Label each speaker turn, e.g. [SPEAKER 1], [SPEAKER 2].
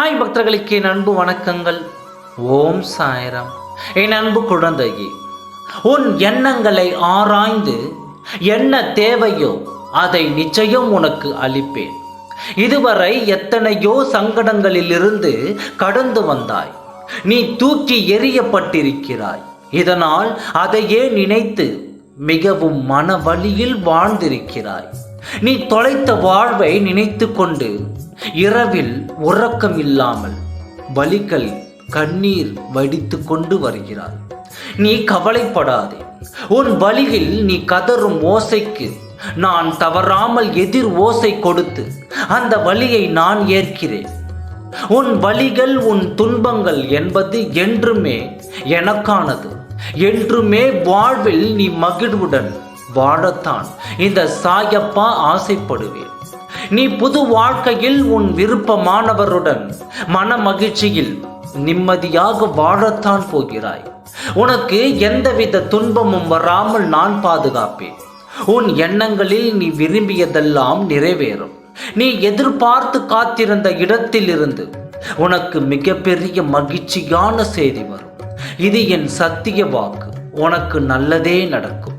[SPEAKER 1] சாய் பக்தர்களுக்கு என் அன்பு வணக்கங்கள். ஓம் சாயரம். என் அன்பு குழந்தையே உன் எண்ணங்களை ஆராய்ந்து என்ன தேவையோ அதை நிச்சயம் உனக்கு அளிப்பேன். இதுவரை எத்தனையோ சங்கடங்களிலிருந்து கடந்து வந்தாய். நீ தூக்கி எறியப்பட்டிருக்கிறாய். இதனால் அதையே நினைத்து மிகவும் மன வழியில் வாழ்ந்திருக்கிறாய். நீ தொலைத்த வாழ்வை நினைத்து கொண்டு இரவில் உறக்கம் இல்லாமல் வலிகள் கண்ணீர் வடித்து கொண்டு வருகிறாய். நீ கவலைப்படாதே. உன் வழியில் நீ கதறும் ஓசைக்கு நான் தவறாமல் எதிர் ஓசை கொடுத்து அந்த வழியை நான் ஏற்கிறேன். உன் வழிகள் உன் துன்பங்கள் என்பது என்றுமே எனக்கானது. என்றுமே வாழ்வில் நீ மகிழ்வுடன் வாழத்தான். இந்த சாயப்பா ஆசைப்படுவேன். நீ புது வாழ்க்கையில் உன் விருப்பமானவருடன் மன மகிழ்ச்சியில் நிம்மதியாக வாழத்தான் போகிறாய். உனக்கு எந்தவித துன்பமும் வராமல் நான் பாதுகாப்பேன். உன் எண்ணங்களில் நீ விரும்பியதெல்லாம் நிறைவேறும். நீ எதிர்பார்த்து காத்திருந்த இடத்திலிருந்து உனக்கு மிகப்பெரிய மகிழ்ச்சியான செய்தி வரும். இது என் சத்திய வாக்கு. உனக்கு நல்லதே நடக்கும்.